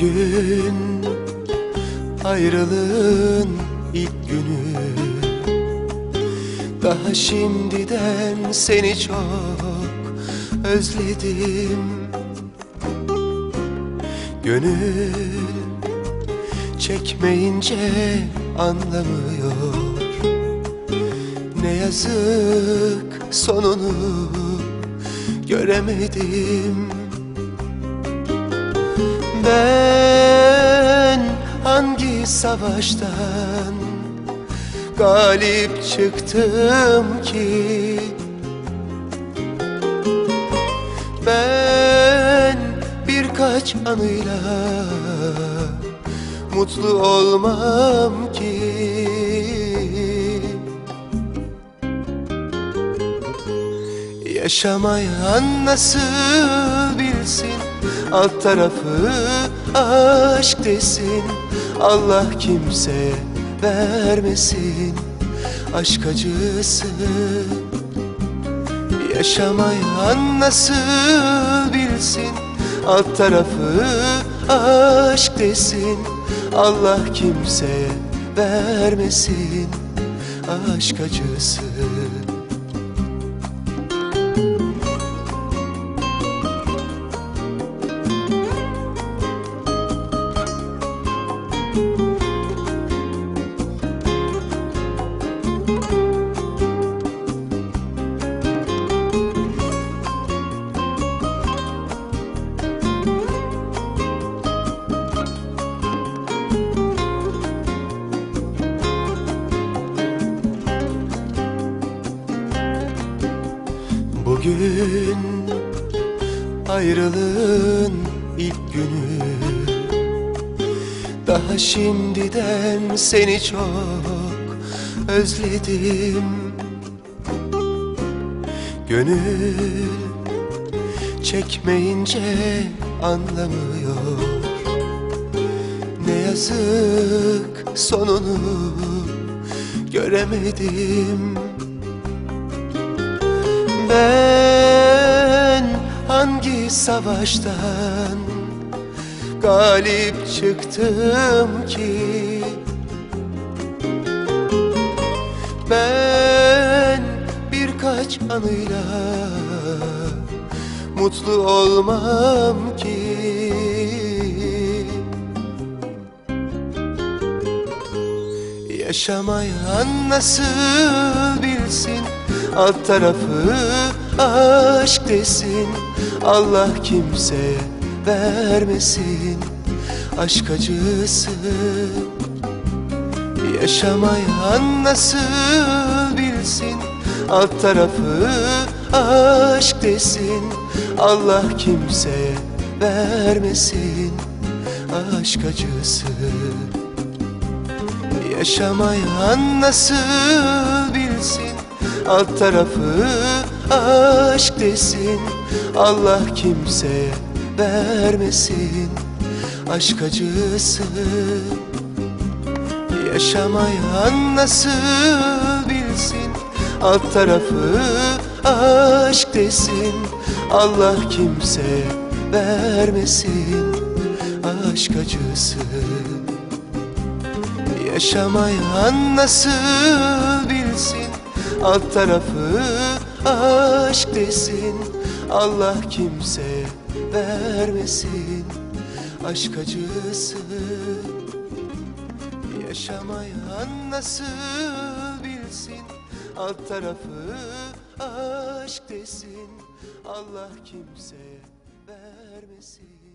Bugün ayrılığın ilk günü. Daha şimdiden seni çok özledim. Gönül çekmeyince anlamıyor. Ne yazık sonunu göremedim. Ben hangi savaştan galip çıktım ki? Ben birkaç anıyla mutlu olmam ki. Yaşamayan nasıl Alt tarafı aşk desin Allah kimse vermesin. Aşk acısı Yaşamayan nasıl bilsin? Alt tarafı aşk desin Allah kimse vermesin. Aşk acısı Bugün ayrılığın ilk günü. Daha şimdiden seni çok özledim. Gönül çekmeyince anlamıyor. Ne yazık sonunu göremedim ben hangi savaştan galip çıktım ki? Ben birkaç anıyla mutlu olmam ki. Yaşamayan nasıl bilsin Alt tarafı aşk desin Allah kimse vermesin. Aşk acısı Yaşamayan nasıl bilsin? Alt tarafı aşk desin Allah kimse vermesin. Aşk acısı Yaşamayan nasıl bilsin Alt tarafı aşk desin Allah kimse vermesin. Aşk acısı Yaşamayan nasıl bilsin? Alt tarafı aşk desin Allah kimse vermesin. Aşk acısı Yaşamayan nasıl bilsin Alt tarafı aşk desin Allah kimse vermesin. Aşk acısı Yaşamayan nasıl bilsin? Alt tarafı aşk desin Allah kimse vermesin